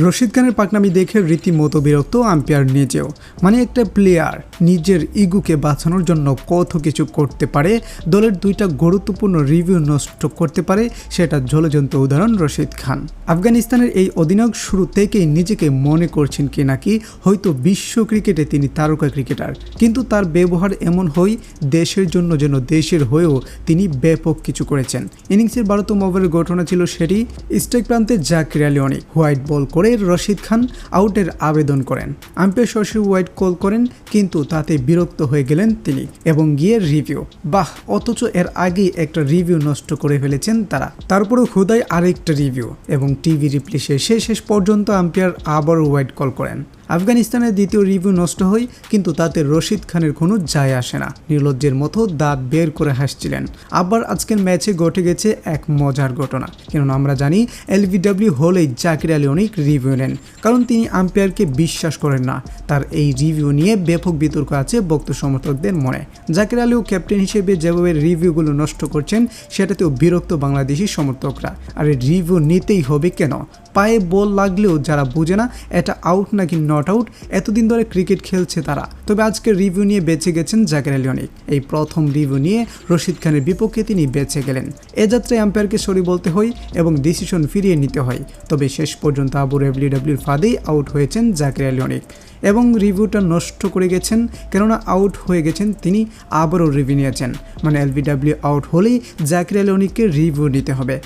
রশিদ খানের পাকনামি দেখে রীতিমতো বিরক্ত আম্পায়ার নিজেও। মানে একটা প্লেয়ার নিজের ইগুকে বাঁচানোর জন্য কত কিছু করতে পারে, দলের দুইটা গুরুত্বপূর্ণ রিভিউ নষ্ট করতে পারে, সেটা জলজন্ত উদাহরণ রশিদ খান। আফগানিস্তানের এই অধিনায়ক শুরু থেকেই নিজেকে মনে করছেন কি নাকি হয়তো বিশ্ব ক্রিকেটে তিনি তারকা ক্রিকেটার। কিন্তু তার ব্যবহার এমন হয় দেশের জন্য যেন দেশের হয়েও তিনি ব্যাপক কিছু করেছেন। ইনিংসের বারোতম ওভারের ঘটনা ছিল সেটি। স্ট্রাইক প্রান্তে জাকির অনেক হোয়াইট বল করে রশিদ খান আউটের আবেদন করেন। আম্পায়ার সরাসরি হোয়াইট কল করেন, কিন্তু তাতে বিরক্ত হয়ে গেলেন তিনি এবং গিয়ে রিভিউ। বাহ, অথচ এর আগেই একটা রিভিউ নষ্ট করে ফেলেছেন তারা। তারপরেও খোদায় আরেকটা রিভিউ এবং টিভি রিপ্লে শেষে শেষ পর্যন্ত আম্পায়ার আবার হোয়াইট কল করেন। আফগানিস্তানের দ্বিতীয় রিভিউ নষ্ট হয়, কিন্তু তাতে রশিদ খানের কোনো যায় আসে না। নির্লজ্জের মতো দাঁত বের করে হাসছিলেন। আবার আজকের ম্যাচে ঘটে গেছে এক মজার ঘটনা। কেননা আমরা জানি এলবিডব্লিউ হলেই জাকির আলী অনেক রিভিউ নেন, কারণ তিনি আম্পায়ারকে বিশ্বাস করেন না। তার এই রিভিউ নিয়ে ব্যাপক বিতর্ক আছে বক্ত সমর্থকদের মনে। জাকির আলীও ক্যাপ্টেন হিসেবে যেভাবে রিভিউগুলো নষ্ট করছেন, সেটাতেও বিরক্ত বাংলাদেশি সমর্থকরা। আর রিভিউ নিতেই হবে কেন? পায়ে বল লাগলেও যারা বোঝে না, এটা আউট নাকি নট? আউট, এতদিন ধরে ক্রিকেট খেলছে তারা। তবে আজকে রিভিউ নিয়ে বেঁচে গেছেন জাকের আলী এই প্রথম রিভিউ নিয়ে রশিদ খানের বিপক্ষে তিনি বেঁচে গেলেন। এ যাত্রায় আম্পায়ারকে সরি বলতে হয় এবং ডিসিশন ফিরিয়ে নিতে হয়। তবে শেষ পর্যন্ত আবু ডাব্লিউডাব্লিউর ফাঁদেই আউট হয়েছেন জাকির আলী এবং রিভিউটা নষ্ট করে গেছেন, কেননা আউট হয়ে গেছেন তিনি, আবারও রিভিউ নিয়েছেন। মানে এলবিডাব্লিউ আউট হলেই জাকির আলী রিভিউ নিতে হবে।